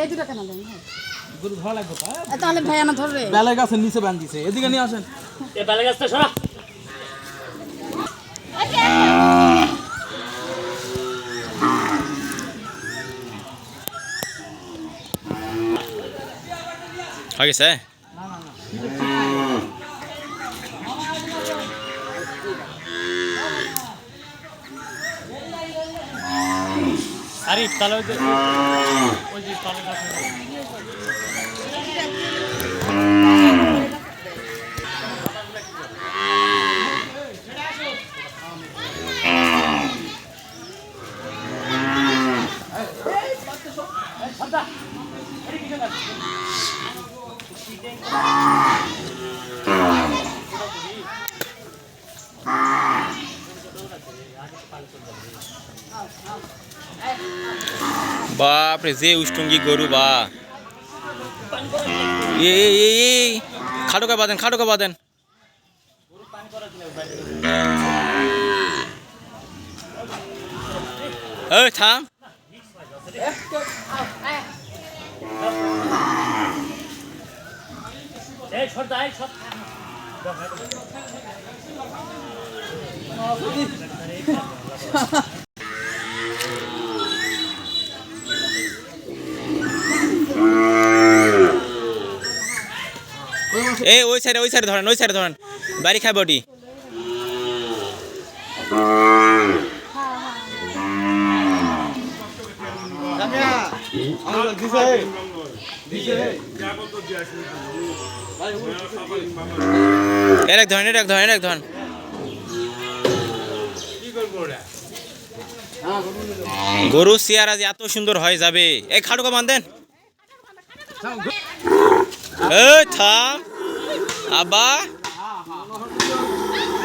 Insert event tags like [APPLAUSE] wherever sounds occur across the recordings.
এই দুটো কেন দেন? তাহলে ভাই আমার ধরে বেলা গাছের নিচে বান দিছে। এদিকে নিয়ে আসেন। এ বেলা গাছটা সরা। হয়ে গেছে আরে তাহলে ওই যে ওই যে তালে বাপরে যে উষ্টঙ্গি গরু বা। এ খাটোকা বাঁধেন খাটোকা বাঁধেন। এই থাম। [LAUGHS] এই, ওই সাইডে ওই সাইডে ধরেন, ওই সাইডে ধরেন। বাড়ি ওটি। এর এক ধরেন এক ধরেন এক ধরেন। গরু চেয়ার আজ এত সুন্দর হয়ে যাবে। এই খাটুকা বান্ধেন থাম। আব্বা?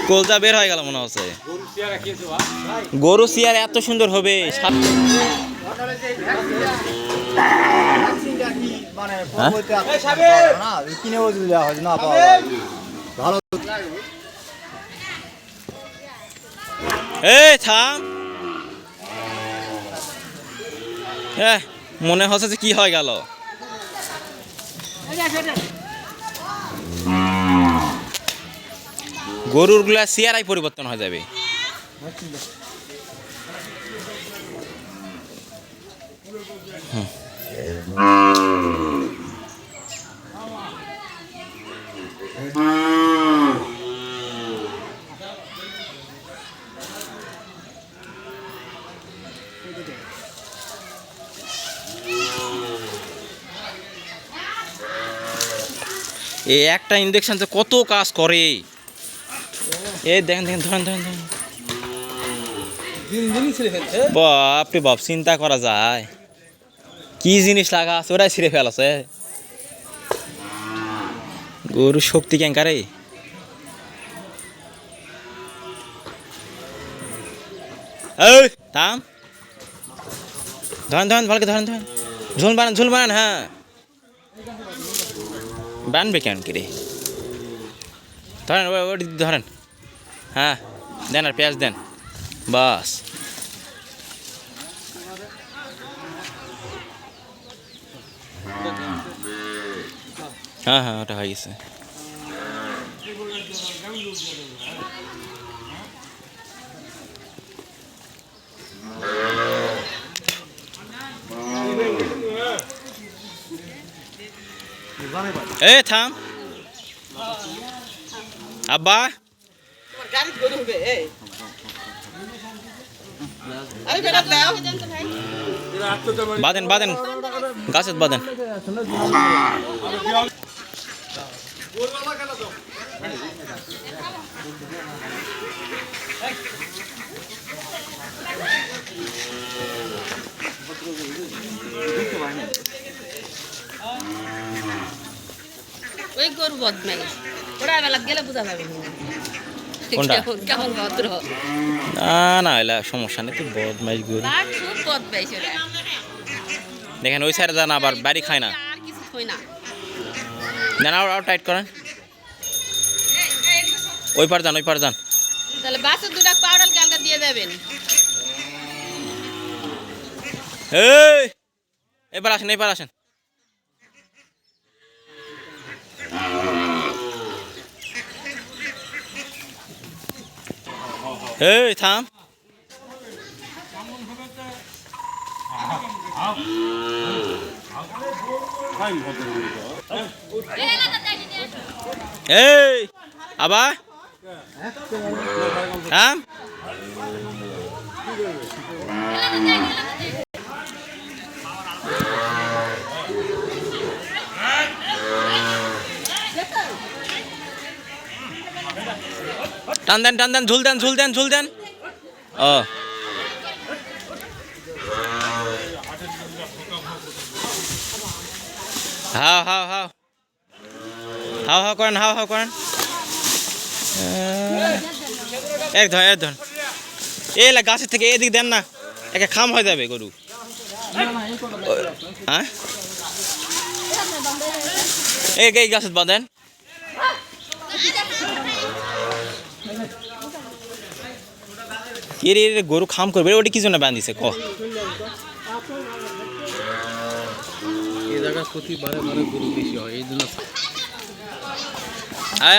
কলজা বের হয়ে গেল মনে হচ্ছে। গরু চেয়ার এত সুন্দর হবে হ্যাঁ? মনে হচ্ছে যে কি হয়ে গেল। গরুরগুলা চেয়ারাই পরিবর্তন হয়ে যাবে। এই একটা ইঞ্জেকশন কত কাজ করে। এই দেখেন দেখেন, ধরেন ধরেন ধরেন। বাপরে বাপ, চিন্তা করা যায়। কি জিনিস লাগা আছে ওরাই ছিঁড়ে ফেলাছে। গরু শক্তি ক্যাঙ্কারে থাম। ধরেন ধরেন, ভালকে ধরেন ধরেন। ঝুল বানান ঝুল বানান হ্যাঁ। বানবে কেন কি রে? ধরেন ধরেন। হ্যাঁ দেন আর পেঁয়াজ দেন। বাস। হ্যাঁ হ্যাঁ ওটা হয়ে গেছে। এ থাম। আব্বা। বাঁধেন বাঁধেন। গাছের বাঁধেন। ওই গরু বদমাই ওরা বেলা গেলে বোঝা যাবে। না কোনটা? না না এলা সমস্যা নেই বদমাইশ গরু। দেখেন ওই সাইডে যান আবার বাড়ি খায় না। না। আরও টাইট করেন। ওই পার যান ওই পার যান। তাহলে দুটা পাউডার কালকে দিয়ে দেবেন? এই! এবার আসেন এবার আসেন। এই থাম এই আবার থাম টান দেন টান দেন, ঝুল দেন ঝুল দেন ঝুল দেন। ও। হাও হাও হাও। হাও হাও করেন, হাও হাও করেন। এক ধর এক ধর। এই লা গাছের থেকে এদিক দেন না, একে খাম হয়ে যাবে গরু। হ্যাঁ এই গাছের বাঁধেন। এর এর গরু খাম করবে ওটা কি জন্য বান্ধিছে? ক।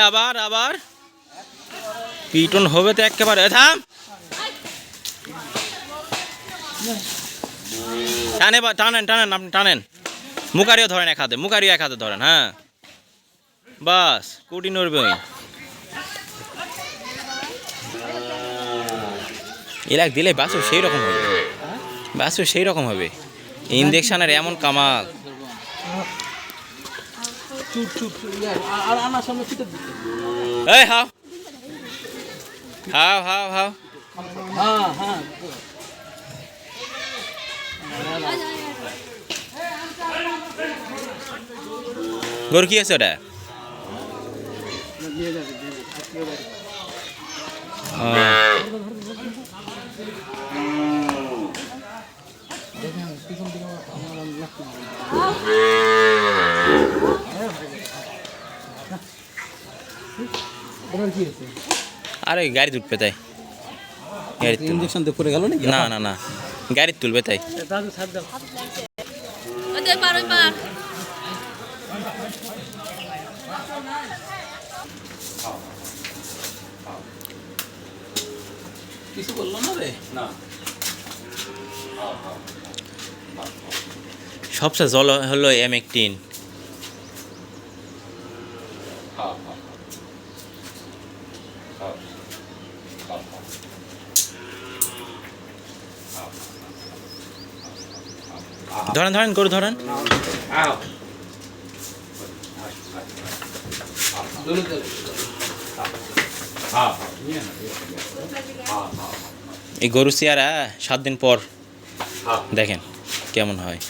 আবার আবার। পিটন হবে তো একেবারে থাম। টানে টানেন টানেন আপনি টানেন। মুকারিও ধরেন এক হাতে মুকারিও এক হাতে ধরেন হ্যাঁ। বাস কুটি নড়বে ওই এলাক দিলে বাসু সেই রকম হবে। বাসু সেই রকম হবে ইঞ্জেকশনের এমন কামাল এই হাও। হাও হাও হাও। হ্যাঁ হ্যাঁ। গরু কি আছে ওটা? আরে গাড়ি তুলবে তাই। গাড়ি ইঞ্জেকশন দিয়ে পড়ে গেল নাকি? না না না। গাড়ি তুলবে তাই। দাদু ছাড় দাও পার ওই পার। কিছু বলল না রে? না। সবচেয়ে জল হলো এম একটিন ধরেন ধরেন গরু ধরেন। এই গরু চেয়ারা সাত দিন পর দেখেন কেমন হয়।